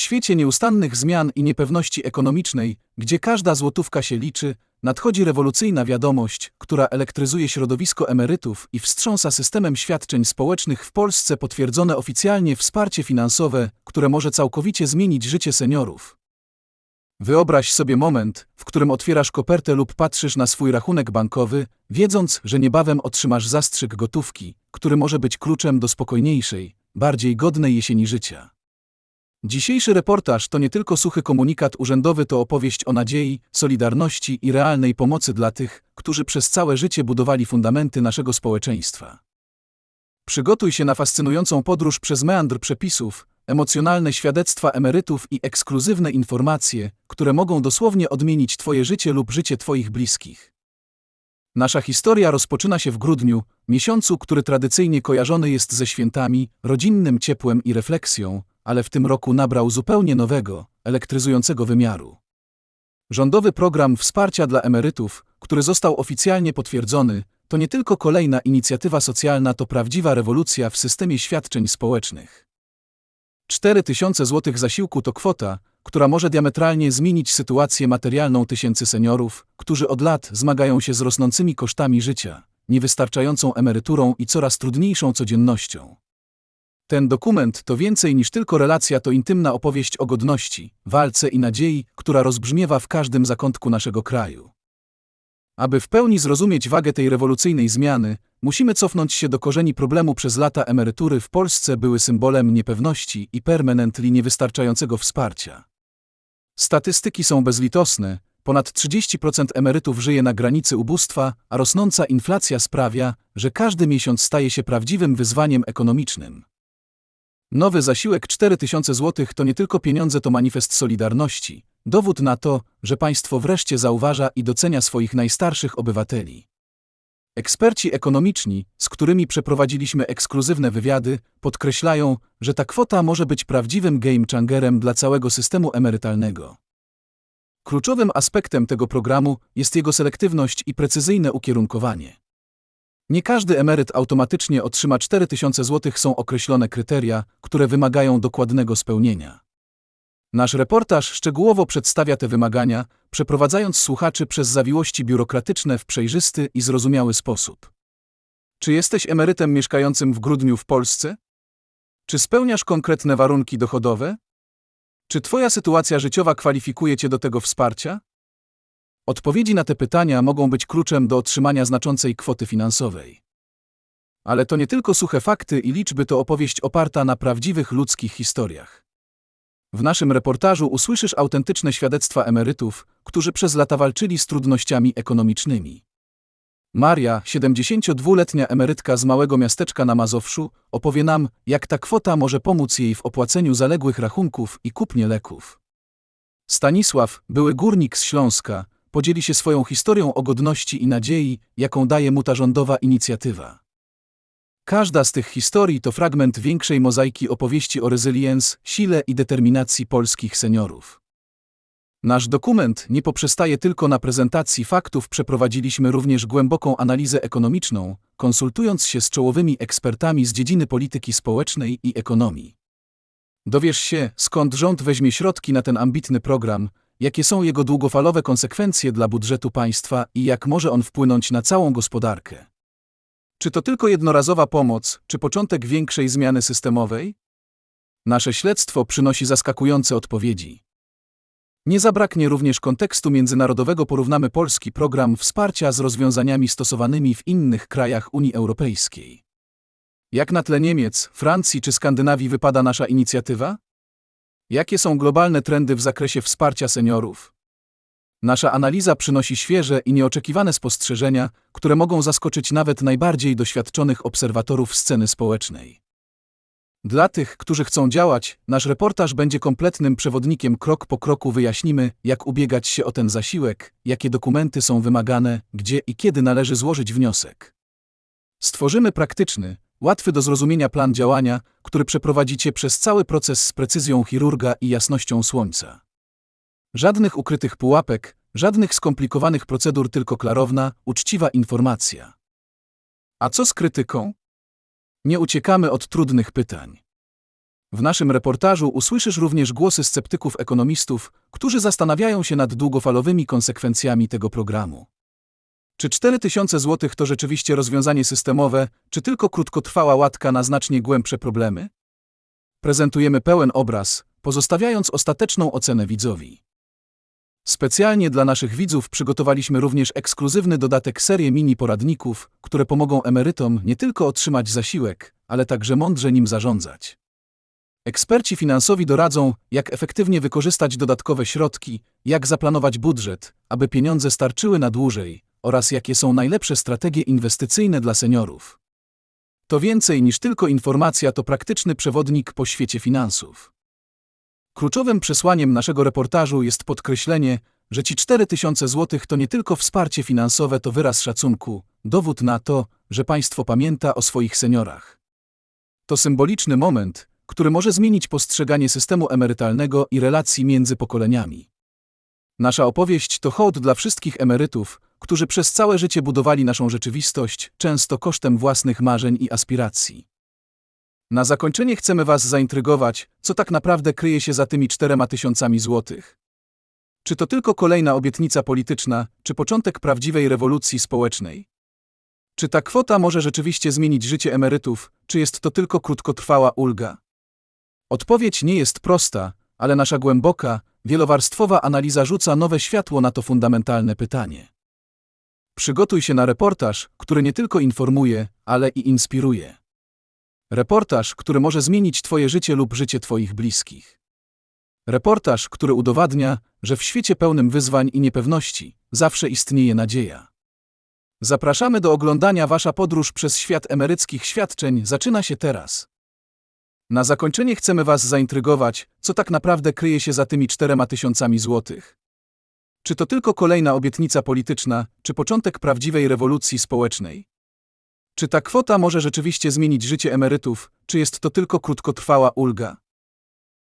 świecie nieustannych zmian i niepewności ekonomicznej, gdzie każda złotówka się liczy, nadchodzi rewolucyjna wiadomość, która elektryzuje środowisko emerytów i wstrząsa systemem świadczeń społecznych w Polsce potwierdzone oficjalnie wsparcie finansowe, które może całkowicie zmienić życie seniorów. Wyobraź sobie moment, w którym otwierasz kopertę lub patrzysz na swój rachunek bankowy, wiedząc, że niebawem otrzymasz zastrzyk gotówki, który może być kluczem do spokojniejszej, bardziej godnej jesieni życia. Dzisiejszy reportaż to nie tylko suchy komunikat urzędowy, to opowieść o nadziei, solidarności i realnej pomocy dla tych, którzy przez całe życie budowali fundamenty naszego społeczeństwa. Przygotuj się na fascynującą podróż przez meandr przepisów, emocjonalne świadectwa emerytów i ekskluzywne informacje, które mogą dosłownie odmienić Twoje życie lub życie Twoich bliskich. Nasza historia rozpoczyna się w grudniu, miesiącu, który tradycyjnie kojarzony jest ze świętami, rodzinnym ciepłem i refleksją, ale w tym roku nabrał zupełnie nowego, elektryzującego wymiaru. Rządowy program wsparcia dla emerytów, który został oficjalnie potwierdzony, to nie tylko kolejna inicjatywa socjalna, to prawdziwa rewolucja w systemie świadczeń społecznych. 4 tysiące złotych zasiłku to kwota, która może diametralnie zmienić sytuację materialną tysięcy seniorów, którzy od lat zmagają się z rosnącymi kosztami życia, niewystarczającą emeryturą i coraz trudniejszą codziennością. Ten dokument to więcej niż tylko relacja, to intymna opowieść o godności, walce i nadziei, która rozbrzmiewa w każdym zakątku naszego kraju. Aby w pełni zrozumieć wagę tej rewolucyjnej zmiany, musimy cofnąć się do korzeni problemu przez lata emerytury w Polsce były symbolem niepewności i permanentli niewystarczającego wsparcia. Statystyki są bezlitosne, ponad 30% emerytów żyje na granicy ubóstwa, a rosnąca inflacja sprawia, że każdy miesiąc staje się prawdziwym wyzwaniem ekonomicznym. Nowy zasiłek 4000 zł to nie tylko pieniądze, to manifest solidarności, dowód na to, że państwo wreszcie zauważa i docenia swoich najstarszych obywateli. Eksperci ekonomiczni, z którymi przeprowadziliśmy ekskluzywne wywiady, podkreślają, że ta kwota może być prawdziwym game changerem dla całego systemu emerytalnego. Kluczowym aspektem tego programu jest jego selektywność i precyzyjne ukierunkowanie. Nie każdy emeryt automatycznie otrzyma 4000 zł, są określone kryteria, które wymagają dokładnego spełnienia. Nasz reportaż szczegółowo przedstawia te wymagania, przeprowadzając słuchaczy przez zawiłości biurokratyczne w przejrzysty i zrozumiały sposób. Czy jesteś emerytem mieszkającym w grudniu w Polsce? Czy spełniasz konkretne warunki dochodowe? Czy Twoja sytuacja życiowa kwalifikuje Cię do tego wsparcia? Odpowiedzi na te pytania mogą być kluczem do otrzymania znaczącej kwoty finansowej. Ale to nie tylko suche fakty i liczby, to opowieść oparta na prawdziwych ludzkich historiach. W naszym reportażu usłyszysz autentyczne świadectwa emerytów, którzy przez lata walczyli z trudnościami ekonomicznymi. Maria, 72-letnia emerytka z małego miasteczka na Mazowszu, opowie nam, jak ta kwota może pomóc jej w opłaceniu zaległych rachunków i kupnie leków. Stanisław, były górnik z Śląska, podzieli się swoją historią o godności i nadziei, jaką daje mu ta rządowa inicjatywa. Każda z tych historii to fragment większej mozaiki opowieści o resilience, sile i determinacji polskich seniorów. Nasz dokument nie poprzestaje tylko na prezentacji faktów, przeprowadziliśmy również głęboką analizę ekonomiczną, konsultując się z czołowymi ekspertami z dziedziny polityki społecznej i ekonomii. Dowiesz się, skąd rząd weźmie środki na ten ambitny program, jakie są jego długofalowe konsekwencje dla budżetu państwa i jak może on wpłynąć na całą gospodarkę. Czy to tylko jednorazowa pomoc, czy początek większej zmiany systemowej? Nasze śledztwo przynosi zaskakujące odpowiedzi. Nie zabraknie również kontekstu międzynarodowego. Porównamy polski program wsparcia z rozwiązaniami stosowanymi w innych krajach Unii Europejskiej. Jak na tle Niemiec, Francji czy Skandynawii wypada nasza inicjatywa? Jakie są globalne trendy w zakresie wsparcia seniorów? Nasza analiza przynosi świeże i nieoczekiwane spostrzeżenia, które mogą zaskoczyć nawet najbardziej doświadczonych obserwatorów sceny społecznej. Dla tych, którzy chcą działać, nasz reportaż będzie kompletnym przewodnikiem krok po kroku wyjaśnimy, jak ubiegać się o ten zasiłek, jakie dokumenty są wymagane, gdzie i kiedy należy złożyć wniosek. Stworzymy praktyczny, łatwy do zrozumienia plan działania, który przeprowadzicie przez cały proces z precyzją chirurga i jasnością słońca. Żadnych ukrytych pułapek, żadnych skomplikowanych procedur, tylko klarowna, uczciwa informacja. A co z krytyką? Nie uciekamy od trudnych pytań. W naszym reportażu usłyszysz również głosy sceptyków ekonomistów, którzy zastanawiają się nad długofalowymi konsekwencjami tego programu. Czy 4000 zł to rzeczywiście rozwiązanie systemowe, czy tylko krótkotrwała łatka na znacznie głębsze problemy? Prezentujemy pełen obraz, pozostawiając ostateczną ocenę widzowi. Specjalnie dla naszych widzów przygotowaliśmy również ekskluzywny dodatek serię mini poradników, które pomogą emerytom nie tylko otrzymać zasiłek, ale także mądrze nim zarządzać. Eksperci finansowi doradzą, jak efektywnie wykorzystać dodatkowe środki, jak zaplanować budżet, aby pieniądze starczyły na dłużej, oraz jakie są najlepsze strategie inwestycyjne dla seniorów. To więcej niż tylko informacja, to praktyczny przewodnik po świecie finansów. Kluczowym przesłaniem naszego reportażu jest podkreślenie, że ci 4000 zł to nie tylko wsparcie finansowe, to wyraz szacunku, dowód na to, że państwo pamięta o swoich seniorach. To symboliczny moment, który może zmienić postrzeganie systemu emerytalnego i relacji między pokoleniami. Nasza opowieść to hołd dla wszystkich emerytów, którzy przez całe życie budowali naszą rzeczywistość, często kosztem własnych marzeń i aspiracji. Na zakończenie chcemy Was zaintrygować, co tak naprawdę kryje się za tymi czterema tysiącami złotych. Czy to tylko kolejna obietnica polityczna, czy początek prawdziwej rewolucji społecznej? Czy ta kwota może rzeczywiście zmienić życie emerytów, czy jest to tylko krótkotrwała ulga? Odpowiedź nie jest prosta, ale nasza głęboka, wielowarstwowa analiza rzuca nowe światło na to fundamentalne pytanie. Przygotuj się na reportaż, który nie tylko informuje, ale i inspiruje. Reportaż, który może zmienić Twoje życie lub życie Twoich bliskich. Reportaż, który udowadnia, że w świecie pełnym wyzwań i niepewności zawsze istnieje nadzieja. Zapraszamy do oglądania Wasza podróż przez świat emeryckich świadczeń zaczyna się teraz. Na zakończenie chcemy Was zaintrygować, co tak naprawdę kryje się za tymi czterema tysiącami złotych. Czy to tylko kolejna obietnica polityczna, czy początek prawdziwej rewolucji społecznej? Czy ta kwota może rzeczywiście zmienić życie emerytów, czy jest to tylko krótkotrwała ulga?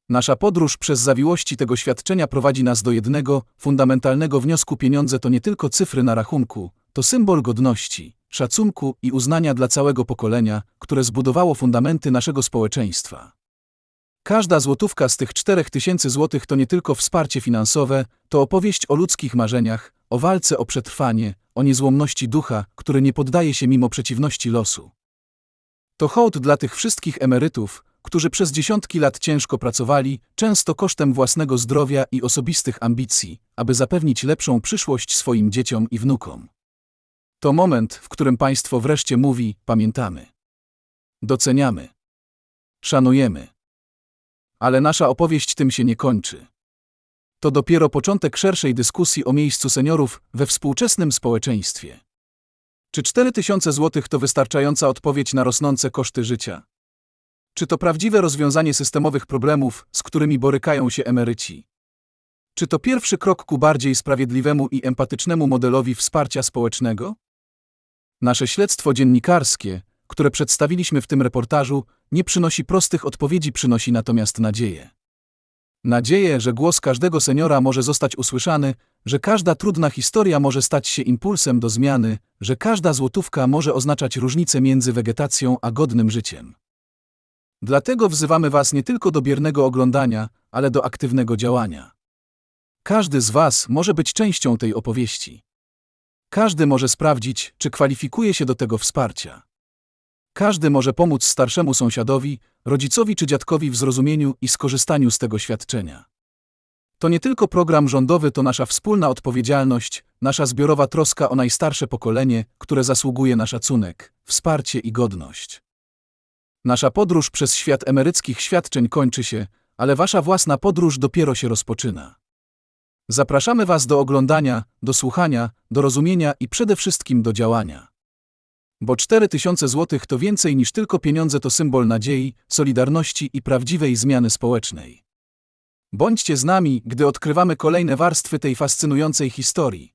Nasza podróż przez zawiłości tego świadczenia prowadzi nas do jednego, fundamentalnego wniosku: pieniądze to nie tylko cyfry na rachunku, to symbol godności, szacunku i uznania dla całego pokolenia, które zbudowało fundamenty naszego społeczeństwa. Każda złotówka z tych czterech tysięcy złotych to nie tylko wsparcie finansowe, to opowieść o ludzkich marzeniach, o walce o przetrwanie, o niezłomności ducha, który nie poddaje się mimo przeciwności losu. To hołd dla tych wszystkich emerytów, którzy przez dziesiątki lat ciężko pracowali, często kosztem własnego zdrowia i osobistych ambicji, aby zapewnić lepszą przyszłość swoim dzieciom i wnukom. To moment, w którym państwo wreszcie mówi: pamiętamy. Doceniamy. Szanujemy. Ale nasza opowieść tym się nie kończy. To dopiero początek szerszej dyskusji o miejscu seniorów we współczesnym społeczeństwie. Czy 4000 zł to wystarczająca odpowiedź na rosnące koszty życia? Czy to prawdziwe rozwiązanie systemowych problemów, z którymi borykają się emeryci? Czy to pierwszy krok ku bardziej sprawiedliwemu i empatycznemu modelowi wsparcia społecznego? Nasze śledztwo dziennikarskie, które przedstawiliśmy w tym reportażu, nie przynosi prostych odpowiedzi, przynosi natomiast nadzieję. Nadzieję, że głos każdego seniora może zostać usłyszany, że każda trudna historia może stać się impulsem do zmiany, że każda złotówka może oznaczać różnicę między wegetacją a godnym życiem. Dlatego wzywamy Was nie tylko do biernego oglądania, ale do aktywnego działania. Każdy z Was może być częścią tej opowieści. Każdy może sprawdzić, czy kwalifikuje się do tego wsparcia. Każdy może pomóc starszemu sąsiadowi, rodzicowi czy dziadkowi w zrozumieniu i skorzystaniu z tego świadczenia. To nie tylko program rządowy, to nasza wspólna odpowiedzialność, nasza zbiorowa troska o najstarsze pokolenie, które zasługuje na szacunek, wsparcie i godność. Nasza podróż przez świat emeryckich świadczeń kończy się, ale wasza własna podróż dopiero się rozpoczyna. Zapraszamy Was do oglądania, do słuchania, do rozumienia i przede wszystkim do działania. Bo 4000 zł to więcej niż tylko pieniądze, to symbol nadziei, solidarności i prawdziwej zmiany społecznej. Bądźcie z nami, gdy odkrywamy kolejne warstwy tej fascynującej historii.